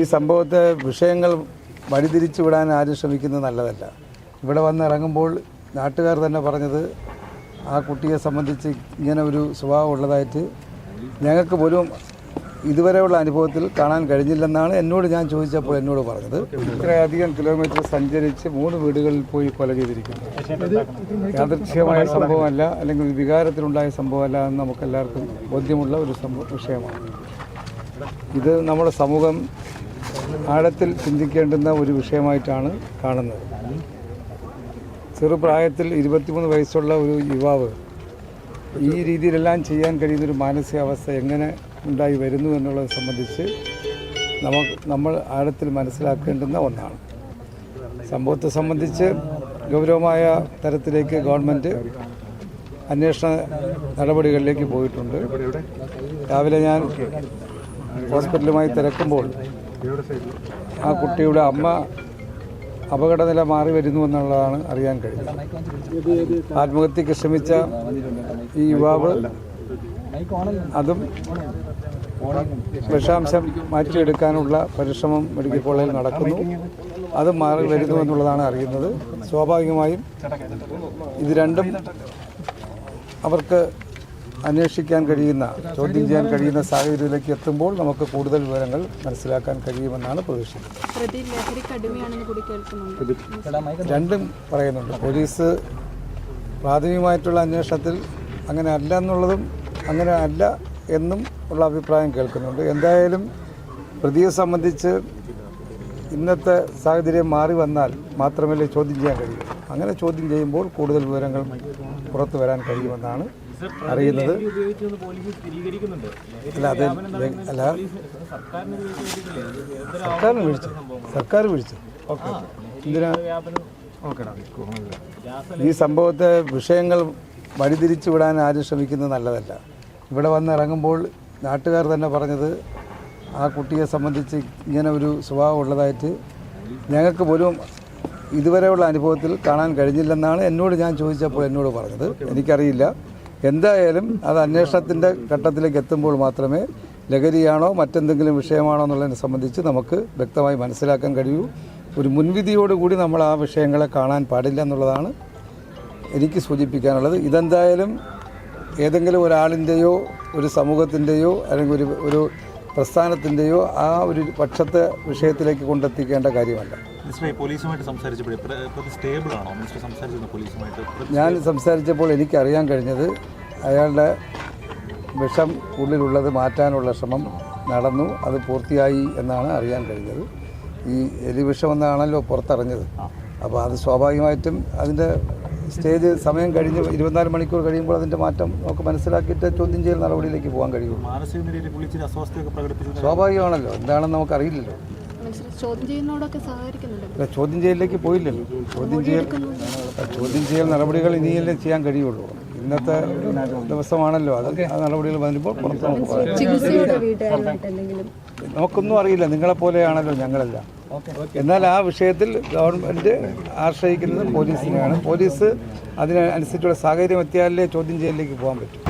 ഈ സംഭവത്തെ വിഷയങ്ങൾ വഴിതിരിച്ചു വിടാൻ ആരും ശ്രമിക്കുന്നത് നല്ലതല്ല. ഇവിടെ വന്ന് ഇറങ്ങുമ്പോൾ നാട്ടുകാർ തന്നെ പറഞ്ഞത് ആ കുട്ടിയെ സംബന്ധിച്ച് ഇങ്ങനെ ഒരു സ്വഭാവം ഉള്ളതായിട്ട് ഞങ്ങൾക്ക് പോലും ഇതുവരെയുള്ള അനുഭവത്തിൽ കാണാൻ കഴിഞ്ഞില്ലെന്നാണ് എന്നോട് ഞാൻ ചോദിച്ചപ്പോൾ എന്നോട് പറഞ്ഞത്. ഇത്രയധികം കിലോമീറ്റർ സഞ്ചരിച്ച് മൂന്ന് വീടുകളിൽ പോയി കൊല ചെയ്തിരിക്കുന്നു. യാദൃച്ഛികമായ സംഭവമല്ല അല്ലെങ്കിൽ വികാരത്തിലുണ്ടായ സംഭവമല്ല എന്ന് നമുക്കെല്ലാവർക്കും ബോധ്യമുള്ള ഒരു സംഭവ വിഷയമാണ്. ഇത് നമ്മുടെ സമൂഹം ആഴത്തിൽ ചിന്തിക്കേണ്ടുന്ന ഒരു വിഷയമായിട്ടാണ് കാണുന്നത്. ചെറുപ്രായത്തിൽ ഇരുപത്തിമൂന്ന് വയസ്സുള്ള ഒരു യുവാവ് ഈ രീതിയിലെല്ലാം ചെയ്യാൻ കഴിയുന്നൊരു മാനസികാവസ്ഥ എങ്ങനെ ഉണ്ടായി വരുന്നു എന്നുള്ളത് സംബന്ധിച്ച് നമുക്ക് നമ്മൾ ആഴത്തിൽ മനസ്സിലാക്കേണ്ടുന്ന ഒന്നാണ്. സംഭവത്തെ സംബന്ധിച്ച് ഗൗരവമായ തരത്തിലേക്ക് ഗവൺമെന്റ് അന്വേഷണ നടപടികളിലേക്ക് പോയിട്ടുണ്ട്. രാവിലെ ഞാൻ ഹോസ്പിറ്റലുമായി തിരക്കുമ്പോൾ ആ കുട്ടിയുടെ അമ്മ അപകടനില മാറി വരുന്നു എന്നുള്ളതാണ് അറിയാൻ കഴിയുന്നത്. ആത്മഹത്യക്ക് ശ്രമിച്ച ഈ യുവാവ് അതും വിഷാംശം മാറ്റിയെടുക്കാനുള്ള പരിശ്രമം മെഡിക്കൽ കോളേജിൽ നടക്കുന്നു. അത് മാറി വരുന്നു എന്നുള്ളതാണ് അറിയുന്നത്. സ്വാഭാവികമായും ഇത് രണ്ടും അവർക്ക് അന്വേഷിക്കാൻ കഴിയുന്ന ചോദ്യം ചെയ്യാൻ കഴിയുന്ന സാഹചര്യത്തിലേക്ക് എത്തുമ്പോൾ നമുക്ക് കൂടുതൽ വിവരങ്ങൾ മനസ്സിലാക്കാൻ കഴിയുമെന്നാണ് പ്രതീക്ഷിക്കുന്നത്. രണ്ടും പറയുന്നുണ്ട്. പോലീസ് പ്രാഥമികമായിട്ടുള്ള അന്വേഷണത്തിൽ അങ്ങനെ അല്ല എന്നുള്ളതും അങ്ങനെ അല്ല എന്നും ഉള്ള അഭിപ്രായം കേൾക്കുന്നുണ്ട്. എന്തായാലും പ്രതിയെ സംബന്ധിച്ച് ഇന്നത്തെ സാഹചര്യം മാറി വന്നാൽ മാത്രമല്ലേ ചോദ്യം ചെയ്യാൻ കഴിയൂ. അങ്ങനെ ചോദ്യം ചെയ്യുമ്പോൾ കൂടുതൽ വിവരങ്ങൾ പുറത്തു വരാൻ കഴിയുമെന്നാണ് അറിയുന്നത് അല്ല അത് അല്ല. സർക്കാരിന് വിളിച്ചു. സർക്കാർ വിളിച്ചു. എന്തിനാ? ഈ സംഭവത്തെ വിഷയങ്ങൾ വഴിതിരിച്ചു വിടാൻ ആരും ശ്രമിക്കുന്നത് നല്ലതല്ല. ഇവിടെ വന്ന് ഇറങ്ങുമ്പോൾ നാട്ടുകാർ തന്നെ പറഞ്ഞത് ആ കുട്ടിയെ സംബന്ധിച്ച് ഇങ്ങനെ ഒരു സ്വഭാവം ഉള്ളതായിട്ട് ഞങ്ങൾക്ക് പോലും ഇതുവരെയുള്ള അനുഭവത്തിൽ കാണാൻ കഴിഞ്ഞില്ലെന്നാണ് എന്നോട് ഞാൻ ചോദിച്ചപ്പോൾ എന്നോട് പറഞ്ഞത്. എനിക്കറിയില്ല. എന്തായാലും അത് അന്വേഷണത്തിന്റെ ഘട്ടത്തിലേക്ക് എത്തുമ്പോൾ മാത്രമേ ലഹരിയാണോ മറ്റെന്തെങ്കിലും വിഷയമാണോ എന്നുള്ളതിനെ സംബന്ധിച്ച് നമുക്ക് വ്യക്തമായി മനസ്സിലാക്കാൻ കഴിയൂ. ഒരു മുൻവിധിയോടുകൂടി നമ്മൾ ആ വിഷയങ്ങളെ കാണാൻ പാടില്ല എന്നുള്ളതാണ് എനിക്ക് സൂചിപ്പിക്കാനുള്ളത്. ഇതെന്തായാലും ഏതെങ്കിലും ഒരാളിന്റെയോ ഒരു സമൂഹത്തിന്റെയോ അല്ലെങ്കിൽ ഒരു ഒരു പ്രസ്ഥാനത്തിന്റെയോ ആ ഒരു പക്ഷത്തെ വിഷയത്തിലേക്ക് കൊണ്ടെത്തിക്കേണ്ട കാര്യമല്ല. ഞാൻ സംസാരിച്ചപ്പോൾ എനിക്കറിയാൻ കഴിഞ്ഞത് അയാളുടെ വിഷം ഉള്ളിലുള്ളത് മാറ്റാനുള്ള ശ്രമം നടന്നു. അത് പൂർത്തിയായി എന്നാണ് അറിയാൻ കഴിഞ്ഞത്. ഈ എലി വിഷം എന്നാണല്ലോ പുറത്തറിഞ്ഞത്. അപ്പോൾ അത് സ്വാഭാവികമായിട്ടും അതിന്റെ സ്റ്റേജ് സമയം കഴിഞ്ഞ് ഇരുപത്തിനാല് മണിക്കൂർ കഴിയുമ്പോൾ അതിന്റെ മാറ്റം നമുക്ക് മനസ്സിലാക്കിയിട്ട് ചോദ്യം ചെയ്യൽ നടപടിയിലേക്ക് പോകാൻ കഴിയും സ്വാഭാവികമാണല്ലോ. എന്താണെന്ന് നമുക്കറിയില്ലല്ലോ. അല്ല ചോദ്യം ചെയ്യലിലേക്ക് പോയില്ലല്ലോ. ചോദ്യം ചെയ്യൽ ചോദ്യം ചെയ്യൽ നടപടികൾ ഇനിയല്ലേ ചെയ്യാൻ കഴിയുള്ളൂ. ഇന്നത്തെ ദിവസമാണല്ലോ. അത് ആ നടപടികൾ വന്നപ്പോൾ പുറത്ത് നമുക്ക് നമുക്കൊന്നും അറിയില്ല. നിങ്ങളെ പോലെയാണല്ലോ ഞങ്ങളെല്ലാം. എന്നാൽ ആ വിഷയത്തിൽ ഗവൺമെന്റ് ആശ്രയിക്കുന്നത് പോലീസിനെയാണ്. പോലീസ് അതിനനുസരിച്ചുള്ള സാഹചര്യം എത്തിയാലേ ചോദ്യം ചെയ്യലിലേക്ക് പോകാൻ പറ്റും.